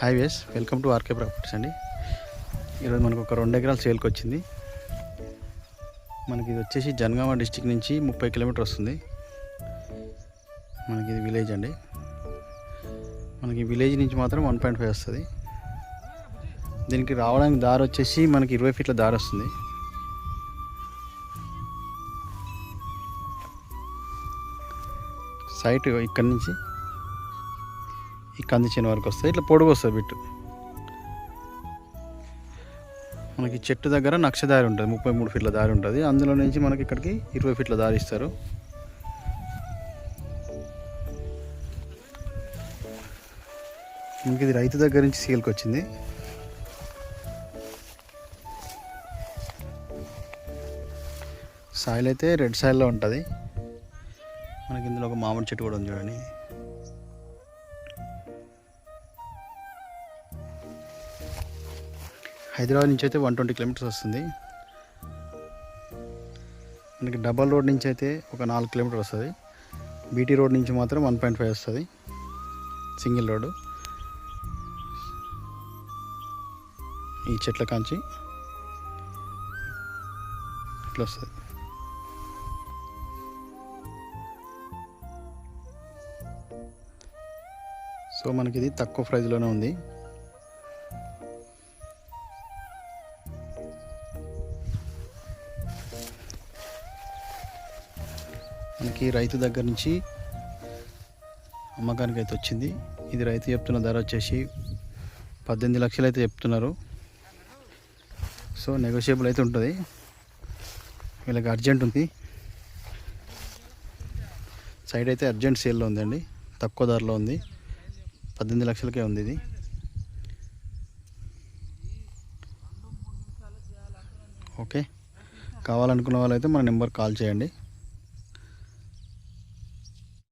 Highways welcome to RK properties అండి. ఈరోజు మనకు ఒక రెండు ఎకరాలు సేల్కి వచ్చింది. మనకి ఇది వచ్చేసి జనగామ డిస్టిక్ నుంచి ముప్పై కిలోమీటర్ వస్తుంది. మనకి ఇది విలేజ్ అండి. మనకి విలేజ్ నుంచి మాత్రం వన్ పాయింట్ ఫైవ్ వస్తుంది. దీనికి రావడానికి దారి వచ్చేసి మనకి ఇరవై ఫీట్ల దారి వస్తుంది. సైట్ ఇక్కడి నుంచి ఈ కంది చేను వరకు వస్తుంది. ఇట్లా పొడుగు వస్తుంది బిట్టు. మనకి చెట్టు దగ్గర నక్ష దారి ఉంటుంది. ముప్పై మూడు ఫీట్ల దారి ఉంటుంది. అందులో నుంచి మనకి ఇక్కడికి ఇరవై ఫీట్ల దారి ఇస్తారు. మనకి ఇది రైతు దగ్గర నుంచి సీల్కి వచ్చింది. సాయిల్ అయితే రెడ్ సాయిల్లో ఉంటుంది. మనకి ఇందులో ఒక మామిడి చెట్టు కూడా ఉంది చూడండి. హైదరాబాద్ నుంచి అయితే వన్ ట్వంటీ కిలోమీటర్స్ వస్తుంది. మనకి డబల్ రోడ్ నుంచి అయితే ఒక నాలుగు కిలోమీటర్ వస్తుంది. బీటీ రోడ్ నుంచి మాత్రం వన్ పాయింట్ ఫైవ్ వస్తుంది. సింగిల్ రోడ్డు ఈ చెట్ల కాంచి ఇట్లా వస్తుంది. సో మనకి ఇది తక్కువ ప్రైజ్లోనే ఉంది. మనకి రైతు దగ్గర నుంచి అమ్మకానికి అయితే వచ్చింది. ఇది రైతు చెప్తున్న ధర వచ్చేసి పద్దెనిమిది లక్షలు అయితే చెప్తున్నారు. సో నెగోషియబుల్ అయితే ఉంటుంది. వీళ్ళకి అర్జెంట్ ఉంది. సైడ్ అయితే అర్జెంట్ సేల్లో ఉందండి. తక్కువ ధరలో ఉంది. పద్దెనిమిది లక్షలకే ఉంది ఇది. ఓకే కావాలనుకున్న వాళ్ళైతే మన నెంబర్ కాల్ చేయండి.